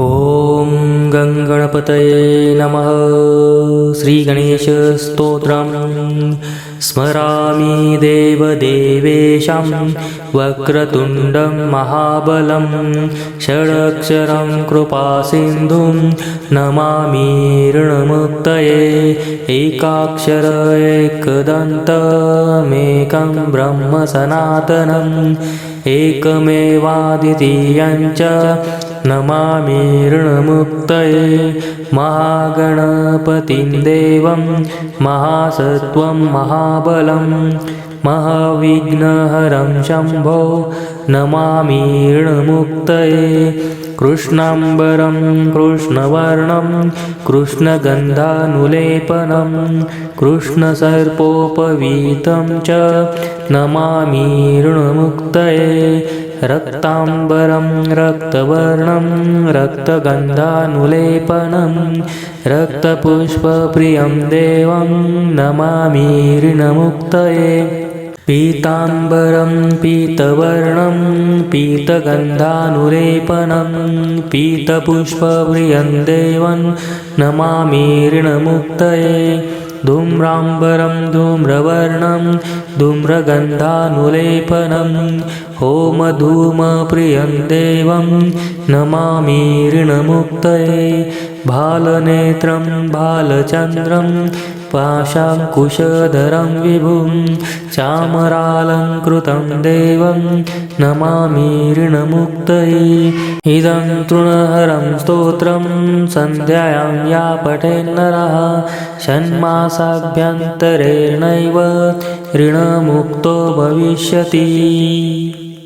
ॐ गङ्गणपतये नमः। श्रीगणेशस्तोत्रं स्मरामि देवदेवेशं वक्रतुण्डं महाबलं षडक्षरं कृपासिन्धुं नमामि ऋणमुक्तये। एकाक्षर एकदन्तमेकं ब्रह्म सनातनम्। एकमेवाद्वितीयं च नमामि ऋणमुक्तये महागणपतिं देवं महासत्त्वं महाबलं महाविघ्नहरं शम्भो नमामीणमुक्तये कृष्णाम्बरं कृष्णवर्णं कृष्णगन्धानुलेपनं कृष्णसर्पोपवीतं च। नमामीणमुक्तये रक्ताम्बरं रक्तवर्णं रक्तगन्धानुलेपनं रक्तपुष्पप्रियं देवं नमामि पीताम्बरं पीतवर्णं पीतगन्धानुलेपनं पीतपुष्पप्रियं देवं नमामि ऋणमुक्तये। धूम्राम्बरं धूम्रवर्णं धूम्रगन्धानुलेपनं होमधूमप्रियं देवं नमामि ऋणमुक्तये भालनेत्रं भालचन्द्रं पाशाङ्कुशधरं विभुं चामरालङ्कृतं देवं नमामि ऋणमुक्तये इदं तृणहरं स्तोत्रं सन्ध्यायां या पठेन्नरः षण्मासाभ्यन्तरेणैव ऋणमुक्तो भविष्यति